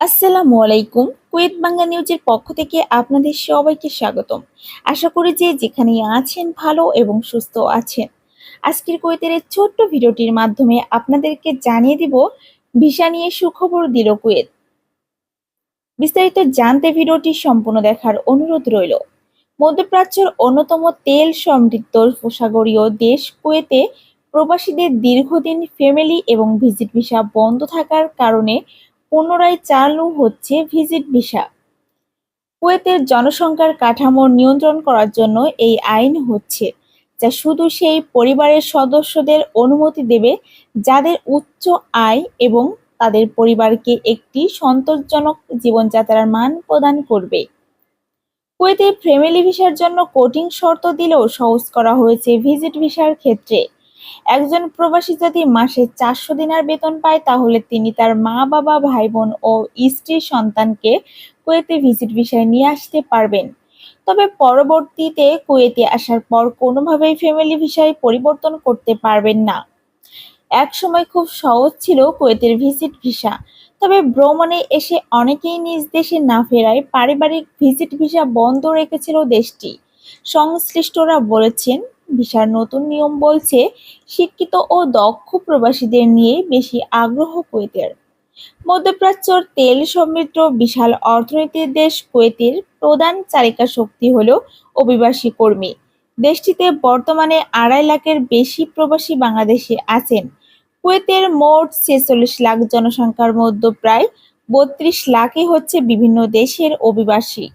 আসসালামু আলাইকুম। কুয়েত বাংলা নিউজের পক্ষ থেকে আপনাদের সবাইকে স্বাগতম। আশা করি যে যেখানেই আছেন ভালো এবং সুস্থ আছেন। আজকের কুয়েতের এই ছোট্ট ভিডিওটির মাধ্যমে আপনাদেরকে জানিয়ে দিব ভিসা নিয়ে সুখবর দিল কুয়েত। বিস্তারিত জানতে ভিডিওটি সম্পূর্ণ দেখার অনুরোধ রইল। মধ্যপ্রাচ্যের অন্যতম তেল সমৃদ্ধ উপসাগরীয় দেশ কুয়েতে প্রবাসীদের দীর্ঘদিন ফ্যামিলি এবং ভিজিট ভিসা বন্ধ থাকার কারণে পুনরায় চালু হচ্ছে ভিজিট ভিসা। কুয়েতের জনসংখ্যার কাঠামো নিয়ন্ত্রণ করার জন্য এই আইন হচ্ছে, যা শুধু সেই পরিবারের সদস্যদের অনুমতি দেবে, যাদের উচ্চ আয় এবং তাদের পরিবারকে একটি সন্তোষজনক জীবনযাত্রার মান প্রদান করবে। কুয়েতে ফ্যামিলি ভিসার জন্য কোটিং শর্ত দিলেও সহজ করা হয়েছে ভিজিট ভিসার ক্ষেত্রে। একজন প্রবাসী যদি মাসে চারশো দিনার বেতন পায়, তাহলে তিনি তার মা, বাবা ভাই বোন ও স্ত্রী সন্তানকে কুয়েতে ভিজিট ভিসায় নিয়ে আসতে পারবেন। তবে পরবর্তীতে কুয়েতে আসার পর কোনোভাবেই ফ্যামিলি ভিসায় পরিবর্তন করতে পারবেন না। এক সময় খুব সহজ ছিল কুয়েতের ভিজিট ভিসা তবে ভ্রমণে এসে অনেকেই নিজ দেশে না ফেরায় পারিবারিক ভিজিট ভিসা বন্ধ রেখেছিল দেশটি। সংশ্লিষ্টরা বলেছেন ভিসার নতুন নিয়ম বলছে, শিক্ষিত ও দক্ষ প্রবাসীদের নিয়ে বেশি আগ্রহ কুয়েতের। মধ্যপ্রাচ্যর তেল সমৃদ্ধ বিশাল অর্থনীতির দেশ কুয়েতের প্রধান চালিকা শক্তি হল অভিবাসী কর্মী। দেশটিতে বর্তমানে আড়াই লাখের বেশি প্রবাসী বাংলাদেশে আছেন। কুয়েতের মোট ছেচল্লিশ লাখ জনসংখ্যার মধ্যে প্রায় বত্রিশ লাখই হচ্ছে বিভিন্ন দেশের অভিবাসী।